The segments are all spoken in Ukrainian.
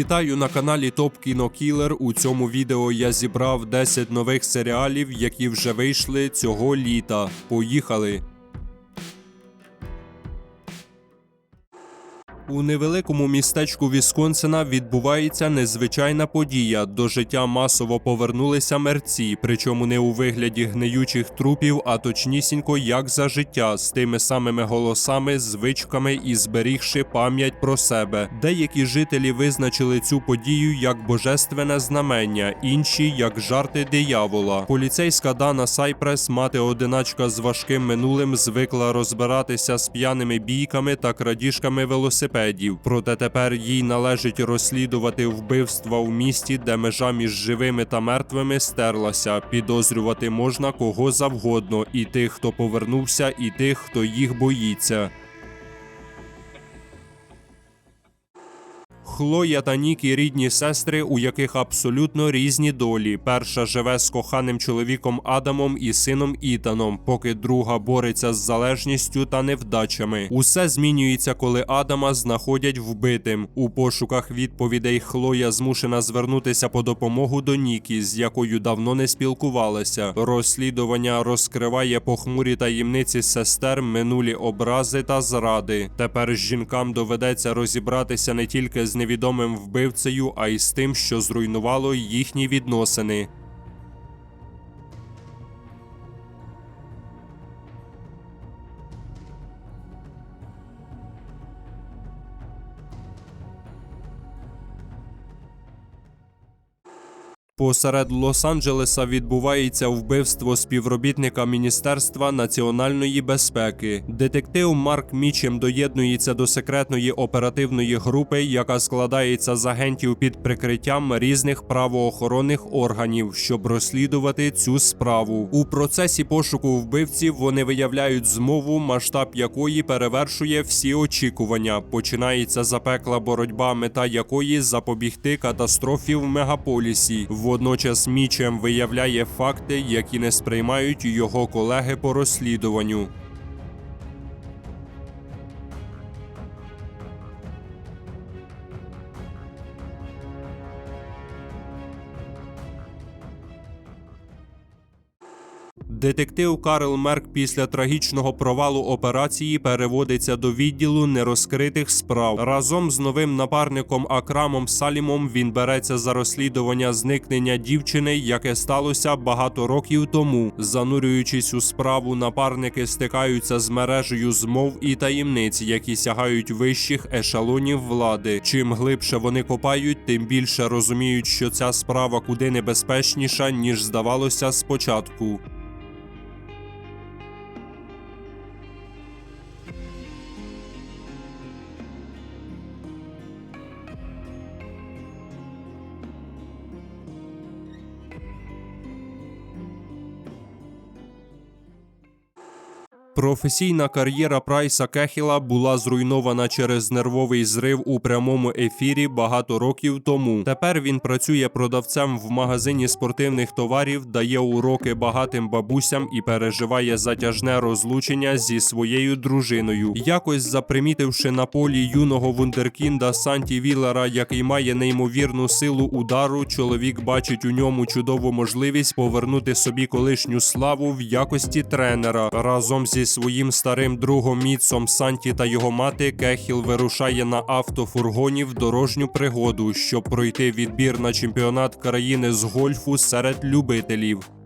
Вітаю на каналі Топ Кіно Кілер. У цьому відео я зібрав 10 нових серіалів, які вже вийшли цього літа. Поїхали! У невеликому містечку Вісконсина відбувається незвичайна подія. До життя масово повернулися мерці, причому не у вигляді гниючих трупів, а точнісінько як за життя, з тими самими голосами, звичками і зберігши пам'ять про себе. Деякі жителі визначили цю подію як божественне знамення, інші як жарти диявола. Поліцейська Дана Сайпрес, мати одиначка з важким минулим, звикла розбиратися з п'яними бійками та крадіжками велосипедів. Проте тепер їй належить розслідувати вбивства в місті, де межа між живими та мертвими стерлася. Підозрювати можна кого завгодно, і тих, хто повернувся, і тих, хто їх боїться. Хлоя та Нікі рідні сестри, у яких абсолютно різні долі. Перша живе з коханим чоловіком Адамом і сином Ітаном, поки друга бореться з залежністю та невдачами. Усе змінюється, коли Адама знаходять вбитим. У пошуках відповідей Хлоя змушена звернутися по допомогу до Нікі, з якою давно не спілкувалася. Розслідування розкриває похмурі таємниці сестер, минулі образи та зради. Тепер жінкам доведеться розібратися не тільки з невідомим вбивцею, а й з тим, що зруйнувало їхні відносини. Посеред Лос-Анджелеса відбувається вбивство співробітника Міністерства національної безпеки. Детектив Марк Мічем доєднується до секретної оперативної групи, яка складається з агентів під прикриттям різних правоохоронних органів, щоб розслідувати цю справу. У процесі пошуку вбивців вони виявляють змову, масштаб якої перевершує всі очікування. Починається запекла боротьба, мета якої запобігти катастрофі в мегаполісі. Водночас Мічем виявляє факти, які не сприймають його колеги по розслідуванню. Детектив Карл Мерк після трагічного провалу операції переводиться до відділу нерозкритих справ. Разом з новим напарником Акрамом Салімом він береться за розслідування зникнення дівчини, яке сталося багато років тому. Занурюючись у справу, напарники стикаються з мережею змов і таємниць, які сягають вищих ешелонів влади. Чим глибше вони копають, тим більше розуміють, що ця справа куди небезпечніша, ніж здавалося спочатку. Професійна кар'єра Прайса Кехіла була зруйнована через нервовий зрив у прямому ефірі багато років тому. Тепер він працює продавцем в магазині спортивних товарів, дає уроки багатим бабусям і переживає затяжне розлучення зі своєю дружиною. Якось запримітивши на полі юного вундеркінда Санті Віллера, який має неймовірну силу удару, чоловік бачить у ньому чудову можливість повернути собі колишню славу в якості тренера разом зі своїм старим другом Міцом Санті та його мати Кехіл вирушає на автофургоні в дорожню пригоду, щоб пройти відбір на чемпіонат країни з гольфу серед любителів.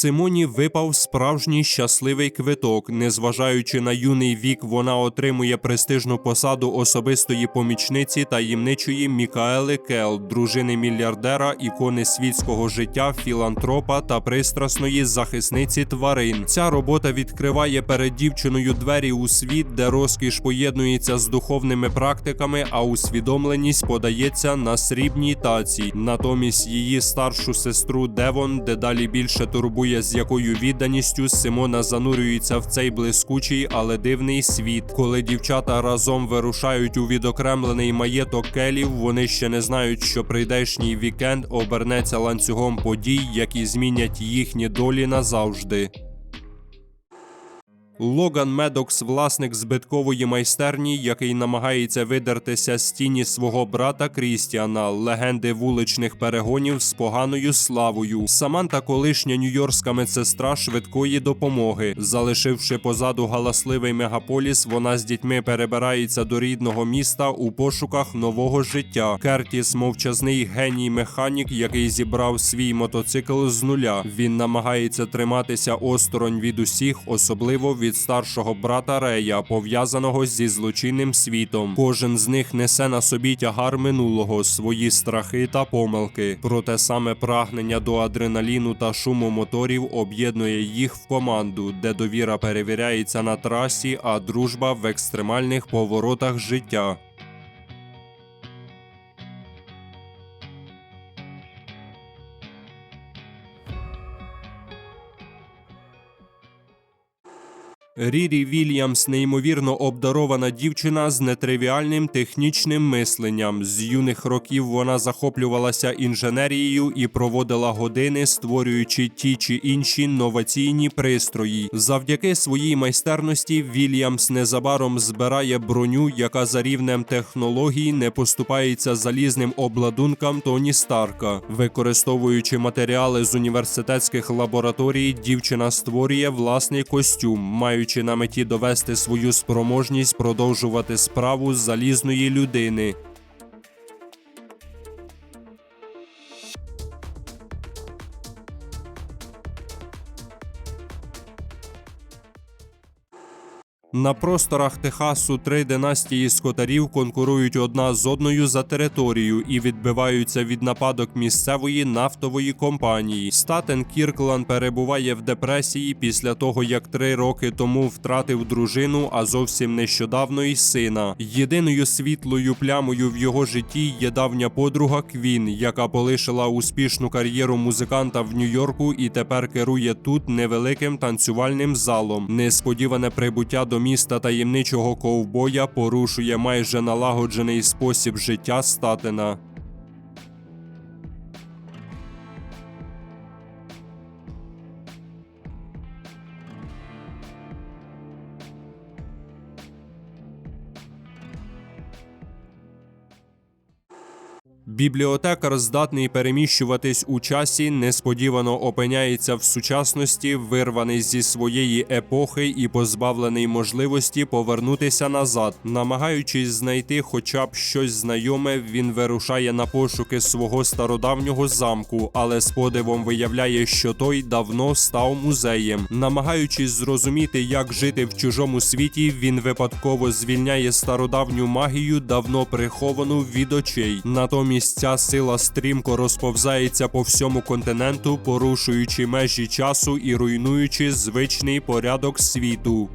Симоні випав справжній щасливий квиток. Незважаючи на юний вік, вона отримує престижну посаду особистої помічниці таємничої Мікаели Кел, дружини мільярдера, ікони світського життя, філантропа та пристрасної захисниці тварин. Ця робота відкриває перед дівчиною двері у світ, де розкіш поєднується з духовними практиками, а усвідомленість подається на срібній таці. Натомість її старшу сестру Девон дедалі більше турбує карбує, з якою відданістю Симона занурюється в цей блискучий, але дивний світ. Коли дівчата разом вирушають у відокремлений маєток келів, вони ще не знають, що прийдешній вікенд обернеться ланцюгом подій, які змінять їхні долі назавжди. Логан Медокс, власник збиткової майстерні, який намагається видертися з тіні свого брата Крістіана, легенди вуличних перегонів з поганою славою. Саманта, колишня нью-йоркська медсестра швидкої допомоги. Залишивши позаду галасливий мегаполіс, вона з дітьми перебирається до рідного міста у пошуках нового життя. Кертіс мовчазний геній механік, який зібрав свій мотоцикл з нуля. Він намагається триматися осторонь від усіх, особливо від старшого брата Рея, пов'язаного зі злочинним світом. Кожен з них несе на собі тягар минулого, свої страхи та помилки. Проте саме прагнення до адреналіну та шуму моторів об'єднує їх в команду, де довіра перевіряється на трасі, а дружба в екстремальних поворотах життя. Рірі Вільямс неймовірно обдарована дівчина з нетривіальним технічним мисленням. З юних років вона захоплювалася інженерією і проводила години, створюючи ті чи інші новаційні пристрої. Завдяки своїй майстерності Вільямс незабаром збирає броню, яка за рівнем технологій не поступається залізним обладункам Тоні Старка. Використовуючи матеріали з університетських лабораторій, дівчина створює власний костюм, маючи на меті довести свою спроможність продовжувати справу залізної людини. На просторах Техасу три династії скотарів конкурують одна з одною за територію і відбиваються від нападок місцевої нафтової компанії. Статен Кірклан перебуває в депресії після того, як три роки тому втратив дружину, а зовсім нещодавно й сина. Єдиною світлою плямою в його житті є давня подруга Квін, яка полишила успішну кар'єру музиканта в Нью-Йорку і тепер керує тут невеликим танцювальним залом. Несподіване прибуття до міста таємничого ковбоя порушує майже налагоджений спосіб життя статена. Бібліотекар, здатний переміщуватись у часі, несподівано опиняється в сучасності, вирваний зі своєї епохи і позбавлений можливості повернутися назад. Намагаючись знайти хоча б щось знайоме, він вирушає на пошуки свого стародавнього замку, але з подивом виявляє, що той давно став музеєм. Намагаючись зрозуміти, як жити в чужому світі, він випадково звільняє стародавню магію, давно приховану від очей. Натомість ця сила стрімко розповзається по всьому континенту, порушуючи межі часу і руйнуючи звичний порядок світу.